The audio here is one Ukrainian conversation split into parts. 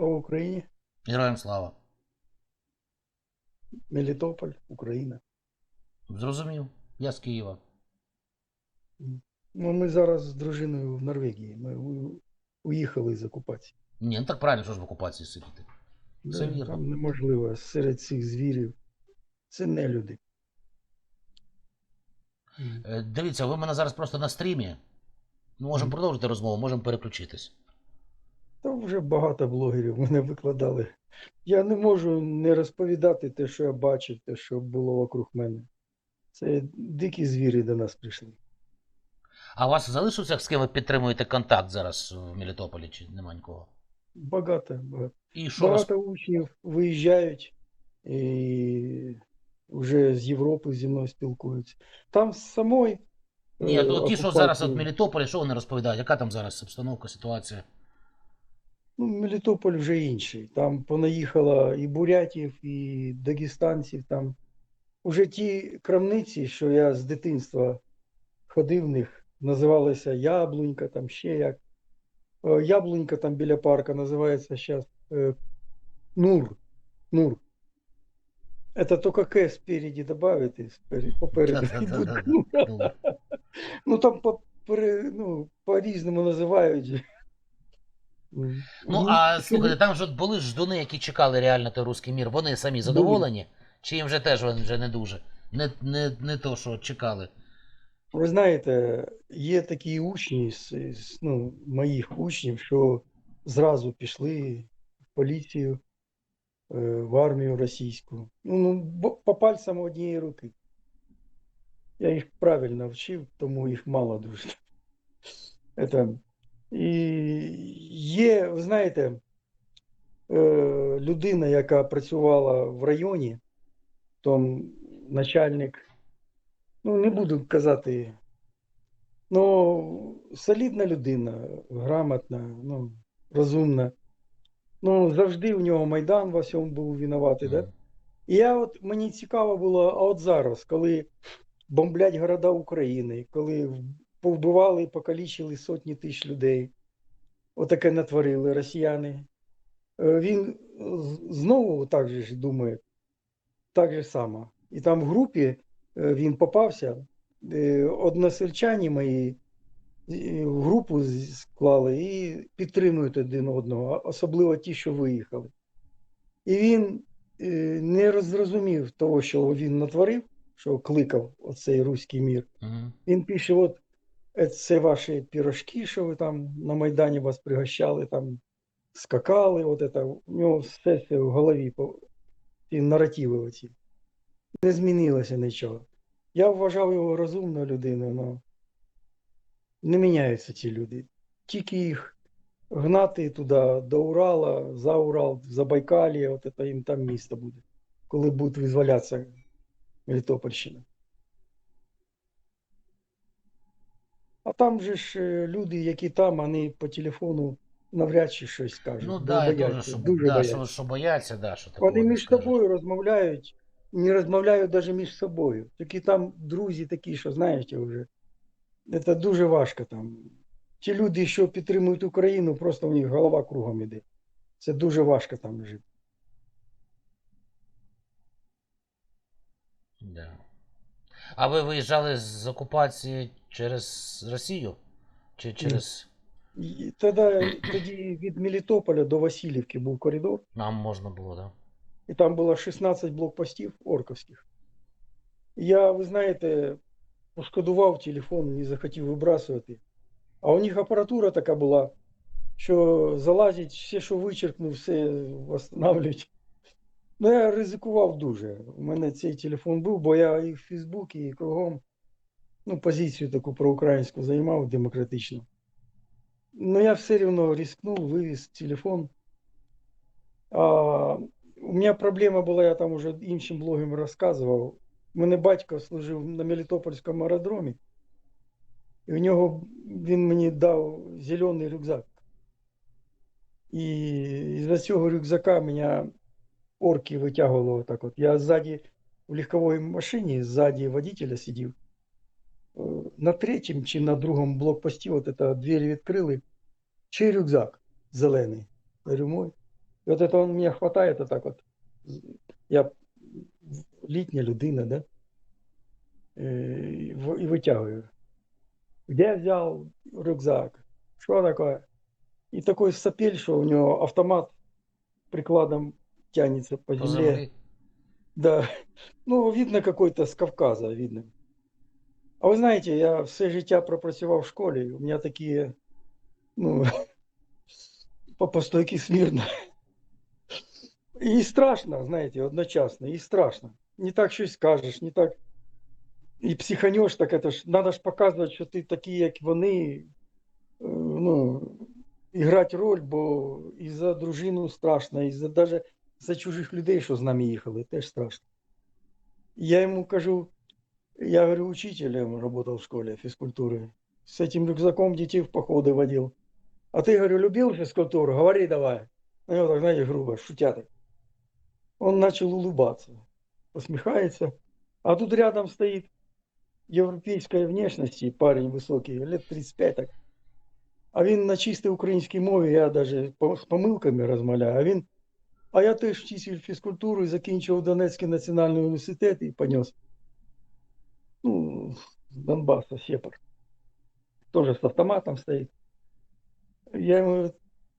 Слава Україні, Героям слава. Мелітополь, Україна. Зрозумів. Я з Києва. Ну, ми зараз з дружиною в Норвегії. Ми уїхали з окупації. Ні, ну так правильно, що ж в окупації сидіти. Це вірно. Там неможливо серед цих звірів. Це не люди. Е, Дивіться, ви мене зараз просто на стрімі. Ми можемо продовжити розмову, можемо переключитись. Та вже багато блогерів мене викладали. Я не можу не розповідати те, що я бачив, те, що було вокруг мене. Це дикі звірі до нас прийшли. А у вас залишився з ким ви підтримуєте контакт зараз в Мелітополі, чи нема нікого? Багато, багато. І що роз... Багато учнів виїжджають і вже з Європи зі мною спілкуються. Там з самої. Ні, е, то ті, що зараз от в Мелітополі, що вони розповідають? Яка там зараз обстановка, ситуація? Ну, Мелітополь вже інший. Там понаїхало і бурятів, і дагестанців. Там уже ті крамниці, що я з дитинства ходив в них, називалися Яблунька, там ще як. Е, Яблунька там біля парка називається зараз Нур. Нур. Это только К спереди добавить и спереди, попереду. Ну, Ну там ну, по-різному називають. Ну, а слухайте, там ж от були ждуни, які чекали реально той руський мір. Вони самі задоволені? Чи їм вже теж вони вже не дуже? Не, не, не то, що чекали. Ви знаєте, є такі учні з, з ну, моїх учнів, що зразу пішли в поліцію, е, в армію російську. Ну, ну, по пальцям однієї руки. Я їх правильно вчив, тому їх мало дуже. Это, і є, ви знаєте, е, людина, яка працювала в районі, там начальник, ну не буду казати, ну солідна людина, грамотна, ну, розумна. Ну, завжди у нього Майдан во всьому був винуватий, да? І я от мені цікаво було, а от зараз, коли бомблять города України, коли в- повбивали і покалічили сотні тисяч людей, отаке натворили росіяни. Е, Він знову так же ж думає, так же само. І там в групі е, він попався, е, односельчані мої в групу склали і підтримують один одного, особливо ті, що виїхали. І він не зрозумів того, що він натворив, що кликав оцей руський мір. Мгм. Він пише: от це ваші пірожки, що ви там на Майдані вас пригощали, там скакали, от це, у нього все це в голові, ті наративи оці. Не змінилося нічого. Я вважав його розумною людиною, але не міняються ці люди. Тільки їх гнати туди, до Урала, за Урал, за Байкалі, от це їм там місто буде, коли буде визволятися Мелітопольщина. А там же ж е, люди, які там, вони по телефону навряд чи щось скажуть. Ну да, я бояться, що, дуже да, бояться. що, що бояться, да, що такого Вони не між скажуть. собою розмовляють, не розмовляють навіть між собою. Такі там друзі такі, що знаєте вже. Це дуже важко там. Ті люди, що підтримують Україну, просто у них голова кругом іде. Це дуже важко там жити. Да. А ви виїжджали з окупації через Росію? Чи через. І тоді, тоді від Мелітополя до Васильівки був коридор, Нам можна було, так? Да? і там було 16 блокпостів орковських. Я, ви знаєте, пошкодував телефон, не захотів вибрасувати. А у них апаратура така була, що залазять, все, що вичеркнув, все встановлюють. Ну, я ризикував дуже. У мене цей телефон був, бо я і в Фейсбуці, і кругом ну, позицію таку проукраїнську займав демократичну. Ну, я все рівно рискнув, вивіз телефон. А, у мене проблема була, я там уже іншим блогам розказував. У мене батько служив на Мелітопольському аеродромі, і в нього він мені дав зелений рюкзак. І з цього рюкзака мене орки витягували отак от. Я ззаді в легковій машині, ззаді водителя сидів. Е, На третьому чи на другому блокпості, от это двері відкрили, чий рюкзак зелений. Я говорю, мой. І от это он меня хватает, отак от. Я літня людина, да? Е, І і витягую. Где взял рюкзак? Что такое? И такой сапель, что у него автомат прикладом тянется по земле. Да. Ну, видно, какой-то с Кавказа, видно. А ви знаєте, я все життя пропрацював в школі. У мене такі, ну, по постойки смірно. І страшно, знаєте, одночасно, і страшно. Не так щось скажеш, не так. І психанеш, так это ж, надо ж показувати, що ти такий, як вони. е, Ну, і роль, бо і за дружину страшно, і за даже за чужих людей, що з нами їхали, теж страшно. Я ему кажу, я говорю, учителем работал в школе физкультуры. С этим рюкзаком детей в походы водил. А ты, говорю, любил физкультуру? Говори давай. Ну, я вот так, знаете, грубо, шутя так. Он начал улыбаться, посмехается. А тут рядом стоит европейской внешности парень высокий, лет 35 так. А він на чистій українській мові, я даже по- з помилками розмовляю, а він а я теж вчитель фізкультури, закінчив Донецький національний університет і понес. Ну, Донбасса, Сепар. Тоже с автоматом стоит. Я ему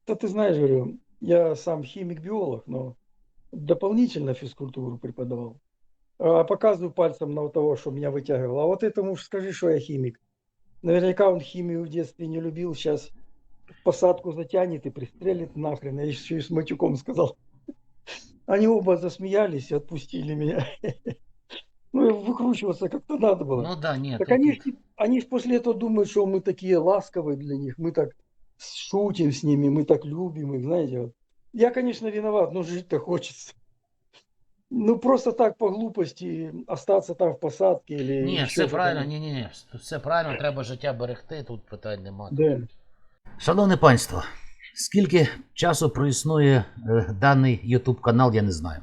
да ты знаешь, говорю, я сам химик-биолог, но дополнительно физкультуру преподавал. А показываю пальцем на того, что меня вытягивал. А вот этому уж скажи, что я химик. Наверняка он химию в детстве не любил, сейчас посадку затянет и пристрелит нахрен. Я еще и с матюком сказал. Они оба засмеялись и отпустили меня. Ну, и выкручиваться как-то надо было. Ну да, ні. Так тут- они, ж не- они ж после этого думают, что мы такие ласковые для них, мы так шутим с ними, мы так любим их, знаете. вот. Я, конечно, виноват, но жить-то хочется. Ну, просто так по глупости остаться там в посадке или... Ні, еще все что-то. правильно, ні, ні, ні. Все правильно, треба життя берегти, тут питань немає. Да. Шановне панство, скільки часу проіснує е, даний YouTube канал, я не знаю.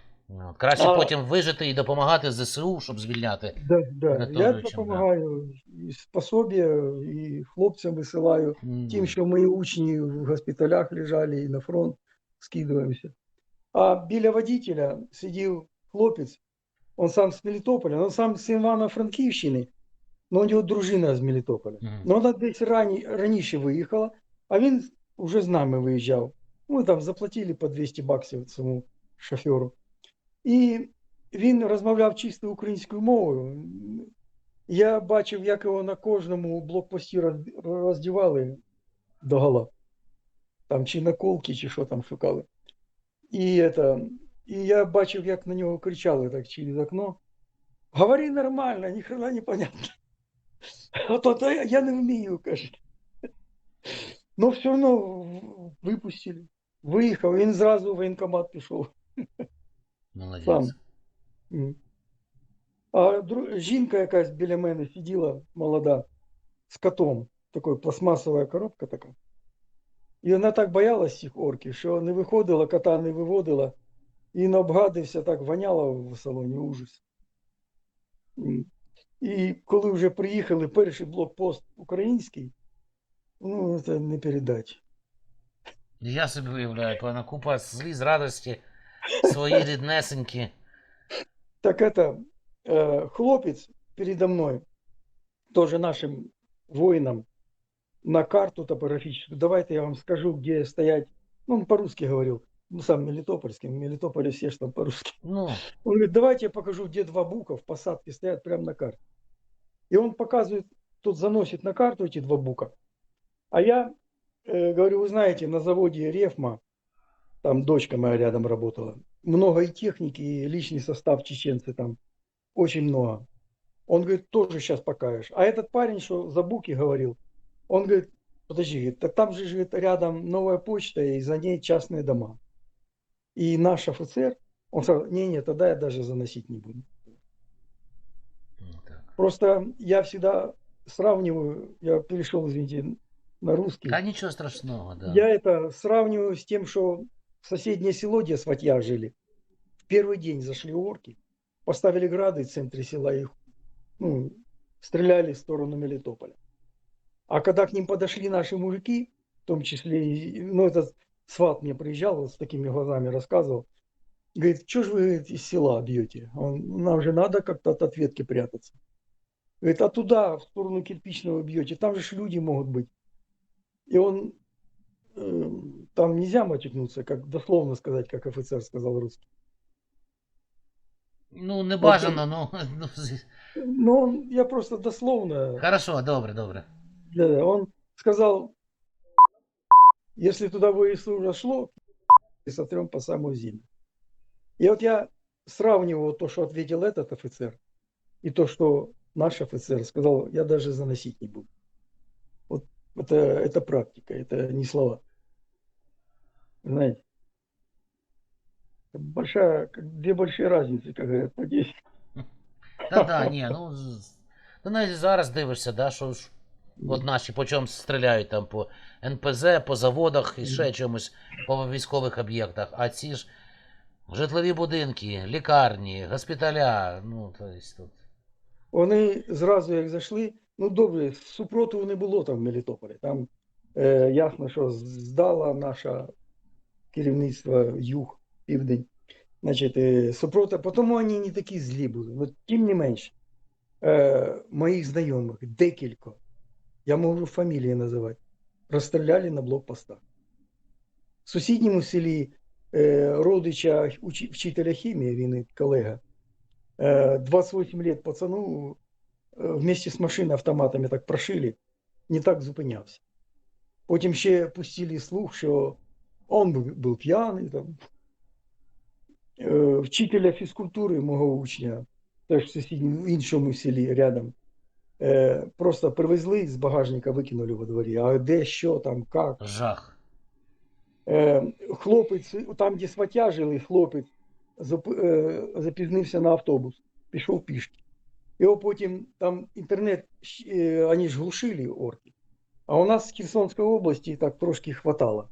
От, Краще А- потім вижити і допомагати ЗСУ, щоб звільняти. Да, да. Я Анатолійовичем, да. допомагаю і пособія, і хлопцям висилаю. М, Тим, що мої учні в госпіталях лежали і на фронт скидуємося. А біля водителя сидів хлопець, він сам з Мелітополя, він сам з Івано-Франківщини, але у нього дружина з Мелітополя. Ну, вона десь рані, раніше виїхала, а він вже з нами виїжджав. Ми там заплатили по 200 баксів цьому шоферу. І він розмовляв чисто українською мовою. Я бачив, як його на кожному блокпості роз- роздівали догола. Там чи наколки, чи що там шукали. І, это, і я бачив, як на нього кричали так через окно. Говори нормально, ні хрена не понятно. А то, я, не вмію, каже. Ну, все одно випустили. Виїхав, він зразу в воєнкомат пішов. Молодець. Сам. А жінка якась біля мене сиділа молода з котом, такою пластмасова коробка така. І вона так боялась цих орків, що не виходила, кота не виводила, і він обгадився, так воняло в салоні ужас. І коли вже приїхали, перший блокпост український, ну, це не передати. Я собі уявляю, певна купа сліз радості, свої ріднесенькі. Так это, э, хлопец передо мной, тоже нашим воинам, на карту топографическую, давайте я вам скажу, где стоять, ну, он по-русски говорил, ну, сам Мелитопольский, в Мелитополе все ж там по-русски. Ну, Он говорит, давайте я покажу, где два бука в посадке стоят прямо на карте. И он показывает, тут заносит на карту эти два бука. А я э, говорю, вы знаете, на заводе Рефма, там дочка моя рядом работала, много и техники, и личный состав чеченцы там, очень много. Он говорит, тоже сейчас покажешь. А этот парень, что за буки говорил, он говорит, подожди, говорит, так там же говорит, рядом новая почта, и за ней частные дома. И наш офицер, он сказал, не-не, тогда я даже заносить не буду. Ну. Просто я всегда сравниваю, я перешел, извините, на русский. Та нічого страшного, да. Я это сравниваю с тем, что в соседнее село, где сватья жили, в первый день зашли орки, поставили грады в центре села и ну, стреляли в сторону Мелитополя. А когда к ним подошли наши мужики, в том числе, ну, этот сват мне приезжал, вот с такими глазами рассказывал, говорит, что же вы говорит, из села бьете? Он, нам же надо как-то от ответки прятаться. Говорит, а туда, в сторону кирпичного бьете, там же люди могут быть. И он, там нельзя матюкнуться, как дословно сказать, как офицер сказал русский. Ну, не бажано, ну. ну, Но он, я просто дословно, Хорошо, добре, добре. да, он сказал, если туда войско зашло, и сотрем по самую землю. И вот я сравнивал то, что ответил этот офицер, и то, что наш офицер сказал, я даже заносить не буду. Вот это, это практика, это не слова. Знаете, это большая, как две большие разницы, как говорят по 10. Та да, ні, ну. з- Ти навіть зараз дивишся, да, що ж от наші по чому стріляють там по НПЗ, по заводах і ще чомусь, по військових об'єктах, а ці ж житлові будинки, лікарні, госпіталя, ну, то есть тут. Вони зразу як зайшли, ну добре, супротиву не було там в Мелітополі. Там е, ясно, що здала наша керівництво юг, південь. Значить, е, супротив, тому вони не такі злі були. Но, тим не менш, е, моїх знайомих, декілька, я можу фамілії називати, розстріляли на блокпостах. В сусідньому селі е, родича вчителя хімії, він колега, Э, 28 лет пацану вместе с машиной автоматами так прошили, не так зупинявся. Потім ще пустили слух, що он був, п'яний. Там. Вчителя фізкультури мого учня, теж в сусідньому в іншому селі рядом, е, просто привезли з багажника, викинули во дворі. А де, що там, як. Жах. Е, хлопець, там, де сватя жили, хлопець е, запізнився на автобус, пішов пішки. Його потім там інтернет, вони ж глушили орки. А у нас з Херсонської області так трошки хватало.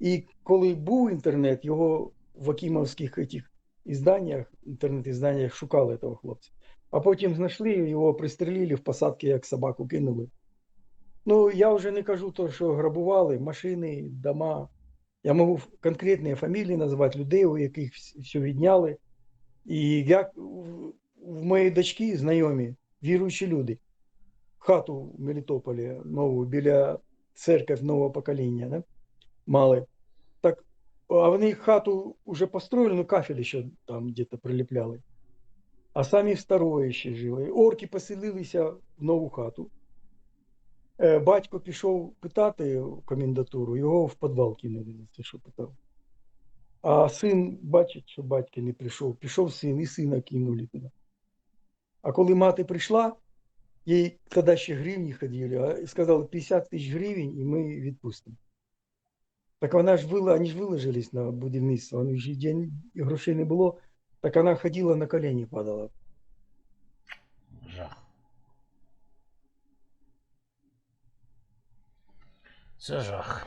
І коли був інтернет, його в акімовських этих ізданнях, інтернет-ізданнях шукали того хлопця. А потім знайшли, його пристрелили в посадки, як собаку кинули. Ну, я вже не кажу то, що грабували машини, дома. Я можу конкретні фамілії назвати людей, у яких все відняли. І як в- моєї дочки знайомі, віруючі люди, хату в Мелітополі нову біля церкви нового покоління, да? мали. Так, а вони хату вже построїли, ну кафель ще там где-то приліпляли. А самі в старої ще жили. Орки поселилися в нову хату. Е, Батько пішов питати в комендатуру, його в підвал кинули що питав. А син бачить, що батько не прийшов. Пішов син, і сина кинули туди. А коли мати прийшла, їй тоді ще гривні ходили, а сказали 50 тисяч гривень і ми відпустимо. Так вона ж вила, вони ж виложились на будівництво, них ж день грошей не було, так вона ходила на колені падала. Жах. Це жах.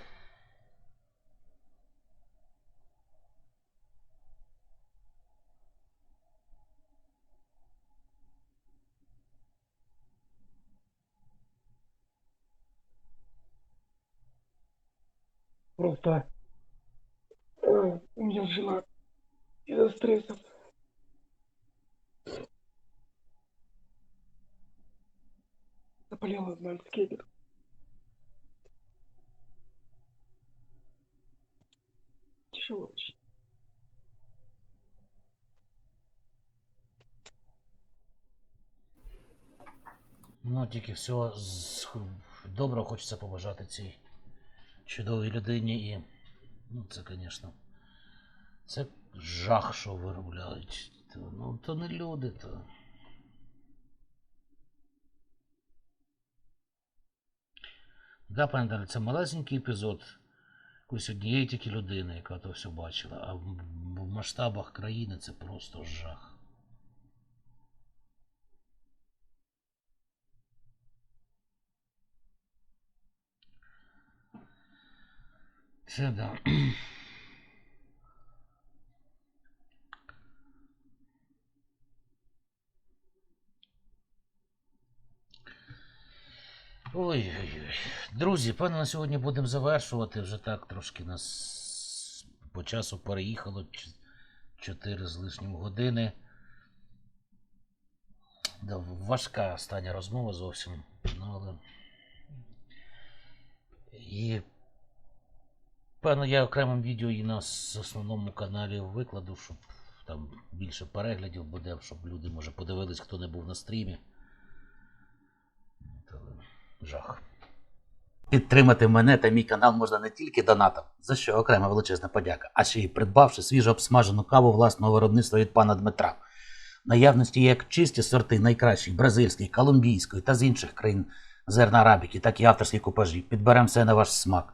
Э, у меня жена из-за стресса. Заболела на Альцгеймер. Тяжело очень. Ну, тільки всього з... доброго хочеться побажати цій чудовій людині і. Ну, це, звісно. Це жах, що виробляють. Ну, то не люди, то. Да, пане Далі, це малесенький епізод. якоїсь однієї тільки людини, яка то все бачила. А в масштабах країни це просто жах. Це да. Ой-ой-ой. Друзі, певно, на сьогодні будемо завершувати. Вже так трошки нас по часу переїхало 4 з лишнім години. Да, важка остання розмова зовсім. Ну, але... І певно, я окремим відео і на основному каналі викладу, щоб там більше переглядів буде, щоб люди, може, подивились, хто не був на стрімі. Жах. Підтримати мене та мій канал можна не тільки донатом, за що окрема величезна подяка, а ще й придбавши свіжо обсмажену каву власного виробництва від пана Дмитра. Наявності є як чисті сорти найкращих бразильської, колумбійської та з інших країн зерна арабіки, так і авторські купажі. Підберемо все на ваш смак.